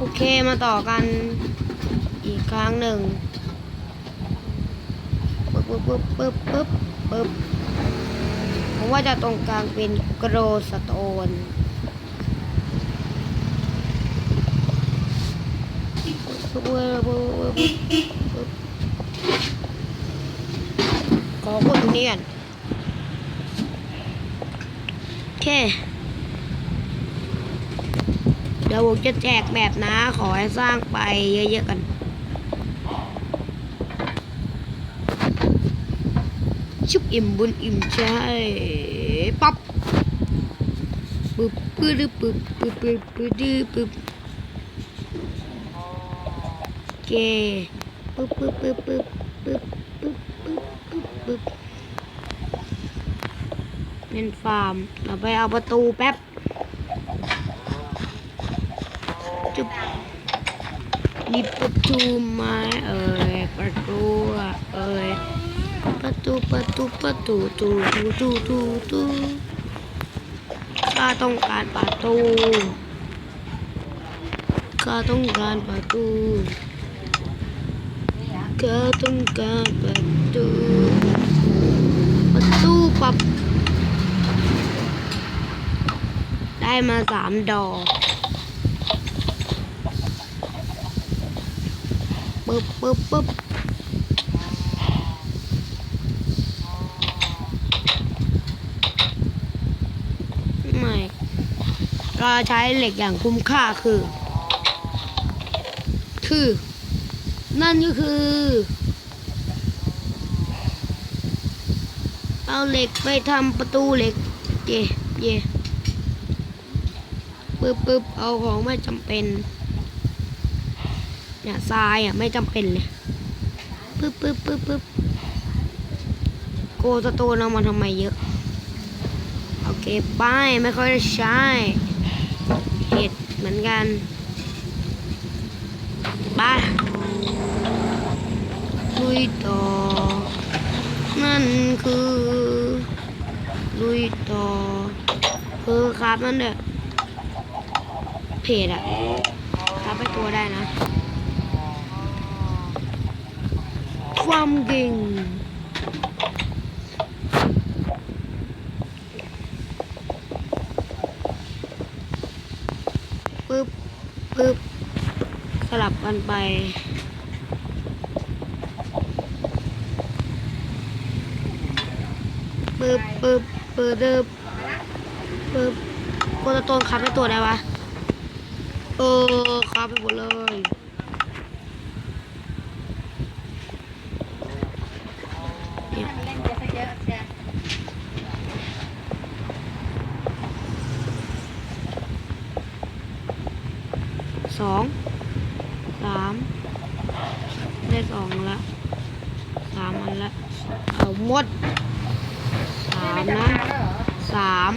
โอเคมาต่อกันอีกครั้งหนึ่งปึ๊บปึ๊บปึ๊บปึ๊บปึ๊บปึ๊บผมว่าจะตรงกลางเป็นโกรสโตนปึ๊บปึ๊บปึ๊บปึ๊บปึ๊บขอขุดตรงนี้ก่อนโอเค เดี๋ยวผมจะแจกแบบนะ ขอให้สร้างไปเยอะๆกันชุบอิ่มบุญอิ่มใจปั๊บปึ๊บปึ๊บปึ๊บปึ๊บปึ๊บปึ๊บปึ๊บปึ๊บโอเคปึ๊บปึ๊บปึ๊บปึ๊บปึ๊บปึ๊บปึ๊บปึ๊บปึ๊บเป็นฟาร์มเราไปเอาประตูแป๊บ จุบนี่ประตูไม้เอ่ยประตูเอ่ยประตูประตูประตูตูตูตูตูตูข้าต้องการประตูข้าต้องการประตูข้าต้องการประตูประตูปับได้มาสามดอก ปึ๊บปึ๊บปึ๊บไม่เราใช้เหล็กอย่างคุ้มค่าคือ คือ นั่นก็คือ เอาเหล็กไปทำประตูเหล็ก เย่เย่ปึ๊บปึ๊บเอาของไม่จำเป็น เนี่ยทรายอะไม่จำเป็นเลยปึ๊บปึ๊บปึ๊บปึ๊บโกสโตนเอามาทำไมเยอะ โอเคไปไม่ค่อยได้ใช้เห็ดเหมือนกันไปลุยต่อ นั่นคือลุยต่อ คือครับนั่นเด้อเพจอะครับไปตัวได้นะ ความเก่งปึ๊บปึ๊บสลับกันไปปึ๊บปึ๊บปึ๊บเดิบปึ๊บโคตรต้นครับได้ตัวได้ปะเออครับไปหมดเลย มันเล่นเยอะซะเยอะเชียว สองสามได้สองละสามอันละ เอาหมดสามนะสาม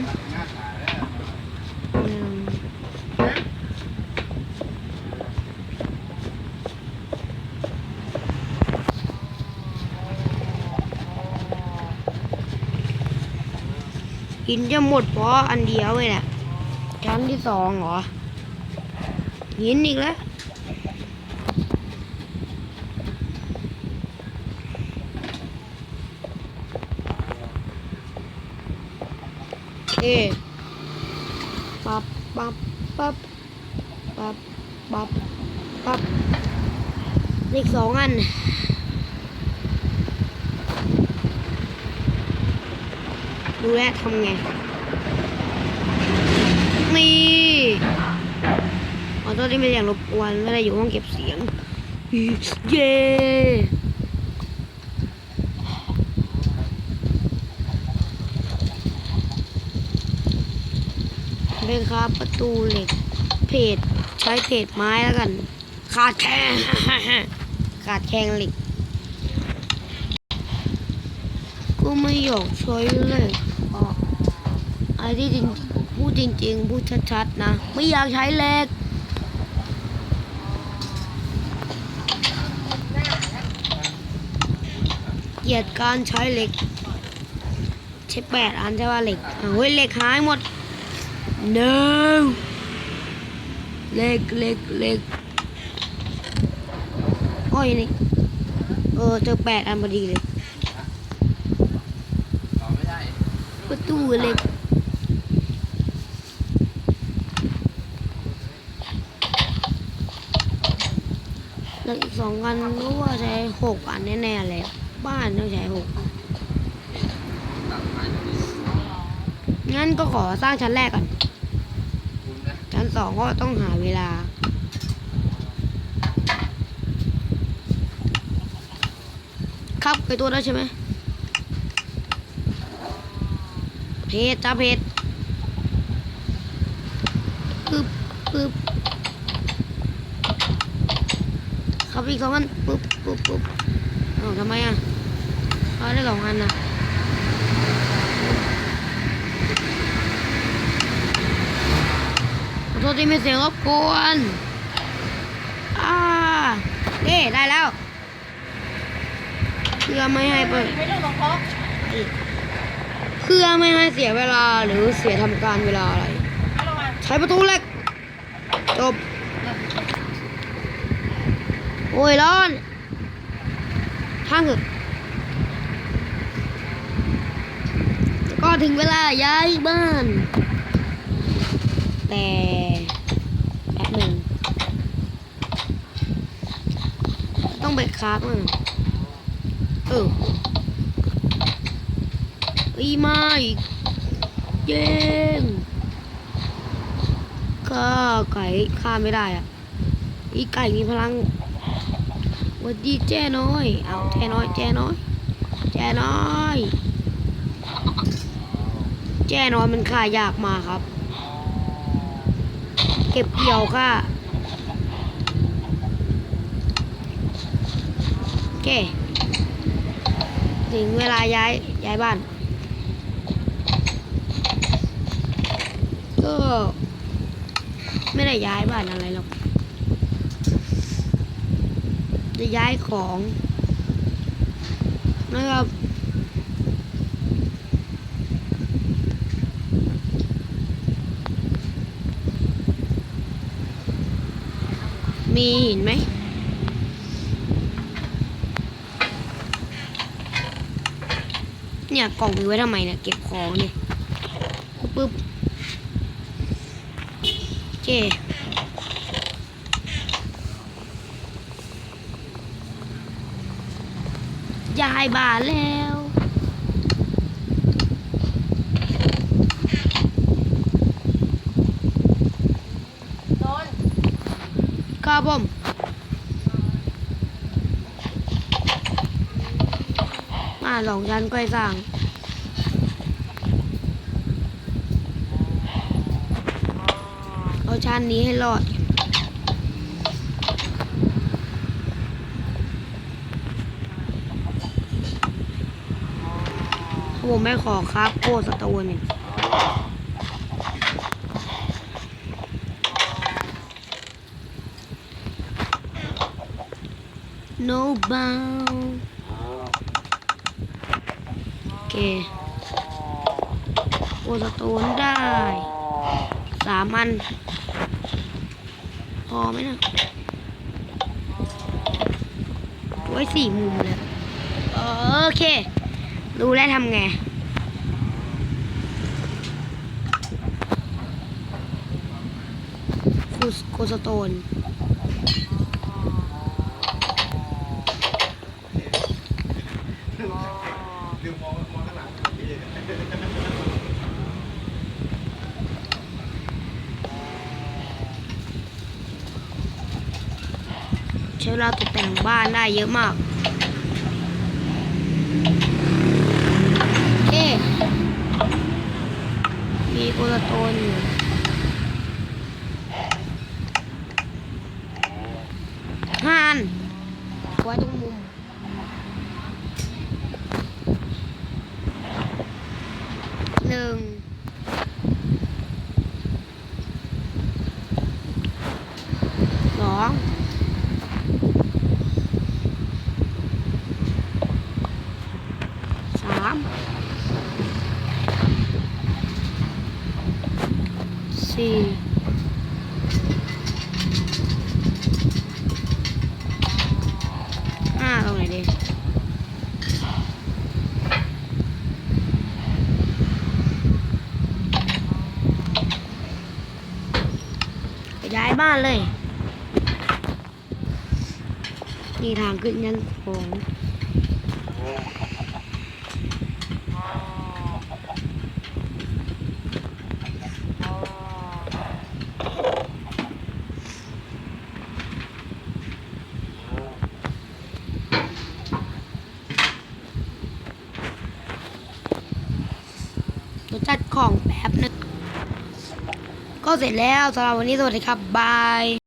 หนึ่งกินจะหมดเพราะอันเดียวเลยแหละชั้นที่สองเหรอหินอีกแล้ว เคปับปับปับปับปับปับเลขสองอันดูแลทำไง นี่ขอโทษที่ไม่อยากรบกวนไม่ได้อยู่ห้องเก็บเสียง เย้ เป็นครับ ประตูเหล็ก เพจใช้เพจไม้แล้วกัน ขาดแข้งขาดแข้งเหล็ก ก็ไม่อยากใช้เลยอะไอ้ที่จริงพูดจริง ๆ พูดชัดๆนะ ไม่อยากใช้เหล็กเกลียดการใช้เหล็กใช้แปดอันใช่ป่ะเหล็กเฮ้ยเหล็กหายหมด no เล็กเล็กเล็กโอ้ยนี่เออเจอแปดอันพอดีเลยต่อไม่ได้ประตูเล็กแล้วอีกสองอันรู้ว่าใช้หกอันแน่ๆเลยบ้านต้องใช้หกตัดไม้ตรงนี้ งั้นก็ขอสร้างชั้นแรกก่อน ชั้นสองก็ต้องหาเวลา ครับไปตัวแล้วใช่ไหม เพชรจ้าเพชรปึ๊บปึ๊บครับอีกสองอันปึ๊บปึ๊บปึ๊บเอ้าทำไมอะเอาได้สองอันนะขอ โทษที่ไม่เสียงรบกวนอ่าเด้ได้แล้วเพื่อไม่ให้เปิดไม่ต้องลงคอเพื่อไม่ให้เสียเวลาหรือเสียทำการเวลาอะไรเอาลงมาใช้ประตูเหล็กจบ โอ้ยร้อนทางเถอะก็ถึงเวลาย้ายบ้าน แต่แป๊บหนึ่ง ต้องไปคราฟมั่งเอออีไม่เย้งก็ไก่ฆ่าไม่ได้อะ อีไก่มีพลังวัดดีแจ้น้อย เอาแจ้น้อย แจ้น้อย แจ้น้อย แจ้น้อยมันฆ่ายากมาครับ เก็บเกี่ยวค่ะโอ เคถึงเวลาย้ายย้ายบ้าน ก็ ไม่ได้ย้ายบ้านอะไรหรอก จะย้ายของนะครับมีหินไหม เนี่ยกล่องมีไว้ทำไมเนี่ยเก็บของเนี่ยปึ๊บโอเคยายบาแล้วโดนครับผม มาสองชั้นก็ให้สร้างเอาชั้นนี้ให้รอดผมไม่ขอครับโคสตวนเนี่ย no bound โอ เคโคสตวนได้สามอัน พอไหมนะไว้สี่มุมเลยโอเครู้แล้วทำไงคูสโคสโตน ลืมมองมองข้างหลังพี่ ใช้เวลาตกแต่งบ้านได้เยอะมากเอ๊มีโคสโตนอยู่ห้าอันไว้ตรงมุม หนึ่ง สอง สามาย บ้านเลย นี่ทางขึ้นยันของเดี๋ยวจัดของแป๊บนึง ก็เสร็จแล้วสำหรับวันนี้สวัสดีครับบาย